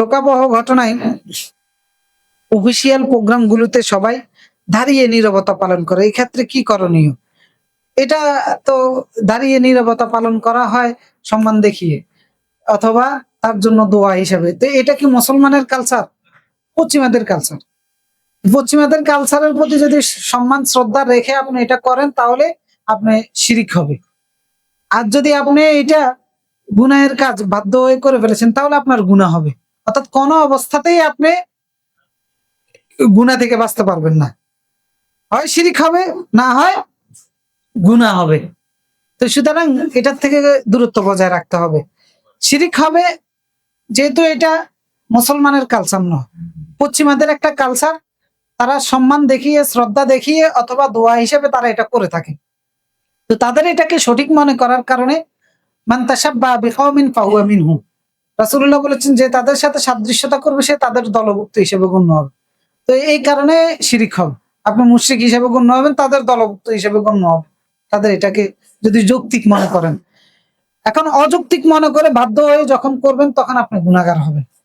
শোকাবহ ঘটনায় অফিসিয়াল প্রোগ্রামগুলোতে সবাই দাঁড়িয়ে নীরবতা পালন করে। এই ক্ষেত্রে কি করণীয়? এটা তো দাঁড়িয়ে নীরবতা পালন করা হয় সম্মান দেখিয়ে, অথবা তার জন্য দোয়া হিসাবে। তো এটা কি মুসলমানের কালচার পশ্চিমাদের কালচার পশ্চিমাদের কালচারের প্রতি যদি সম্মান, শ্রদ্ধা রেখে আপনি এটা করেন, তাহলে আপনি শিরিক হবে। আর যদি আপনি এটা গুনাহের কাজ বাধ্য হয়ে করে ফেলেছেন, তাহলে আপনার গুনাহ হবে। অর্থাৎ কোনো অবস্থাতেই আপনি গুনাহ থেকে বাঁচতে পারবেন না। হয় শিরিক হবে, না হয় গুনাহ হবে। তো সুতরাং এটার থেকে দূরত্ব বজায় রাখতে হবে। শিরিক হবে যেহেতু এটা মুসলমানের কালচার নয়। পশ্চিমাদের একটা কালচার তারা সম্মান দেখিয়ে, শ্রদ্ধা দেখিয়ে অথবা দোয়া হিসেবে তারা এটা করে থাকে। তো তাদের এটাকে সঠিক মনে করার কারণে, মান তাসাব্বা বিকওমিন ফাহুয়া মিনহুম রাসূলুল্লাহ বলেছেন যে তাদের সাথে সাদৃশ্যতা করবে সে তাদের দলভুক্ত হিসেবে গণ্য হবে। তো এই কারণে শিরিক হবে। আপনি মুশ্রিক হিসেবে গণ্য হবেন, তাদের দলভুক্ত হিসেবে গণ্য হবে। তাদের এটাকে যদি যৌক্তিক মনে করেন। এখন অযৌক্তিক মনে করে বাধ্য হয়ে যখন করবেন, তখন আপনি গুণাগার হবেন।